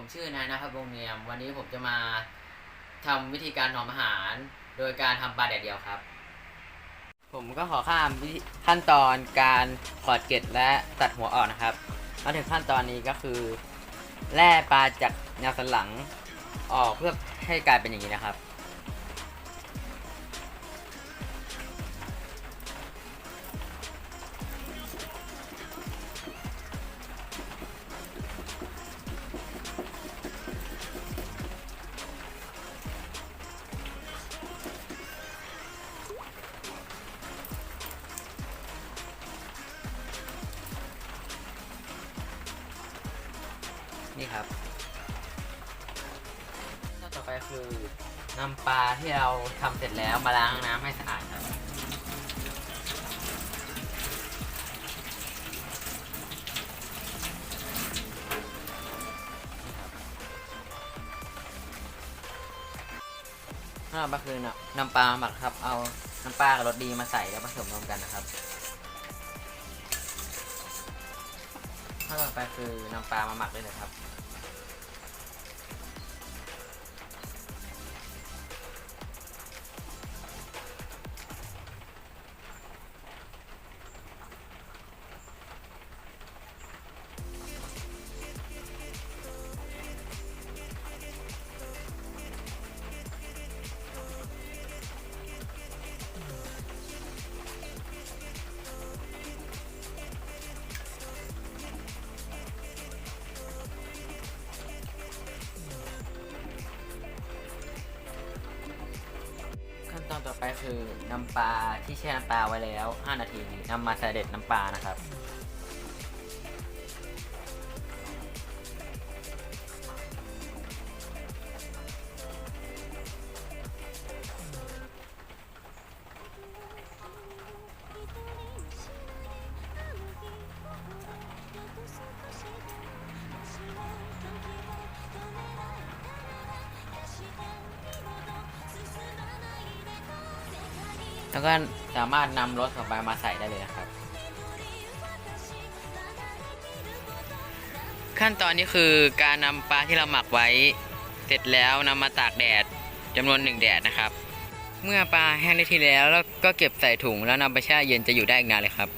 ผมชื่อนายนะครับวงเนียม วันนี้ผมจะมาทำวิธีการถอมอาหาร โดยการทำปลาแดดเดียวครับ ผมก็ขอข้ามวิธีขั้นตอนการขอดเกล็ดและตัดหัวออกนะครับมาถึงขั้นตอนนี้ก็คือแล่ปลาจากแนวสันหลังออกเพื่อให้กลายเป็นอย่างนี้นะครับ นี่ครับขั้นตอนต่อไปคือนำปลาที่เราทำเสร็จแล้วมาล้างน้ำให้สะอาดครับนี่ครับขั้นตอนต่อไปคือนำปลาหมักครับ เอาน้ำปลากับรสดีมาใส่แล้วผสมรวมกันนะครับ ขั้นตอนต่อไปคือนำปลามาหมักเลยนะครับ ต่อไปคือน้ำปลาที่แช่น้ำปลาไว้แล้ว 5 นาทีนำมาใส่เด็ดน้ำปลานะครับ แล้วก็สามารถนำรสต่อไปมาใส่ได้เลยนะครับ ขั้นตอนนี้คือการนำปลาที่เราหมักไว้ เสร็จแล้วนำมาตากแดดจำนวนหนึ่งแดดนะครับ เมื่อปลาแห้งได้ที่แล้วแล้วก็เก็บใส่ถุงแล้วนำไปแช่เย็นจะอยู่ได้อีกนานเลยครับ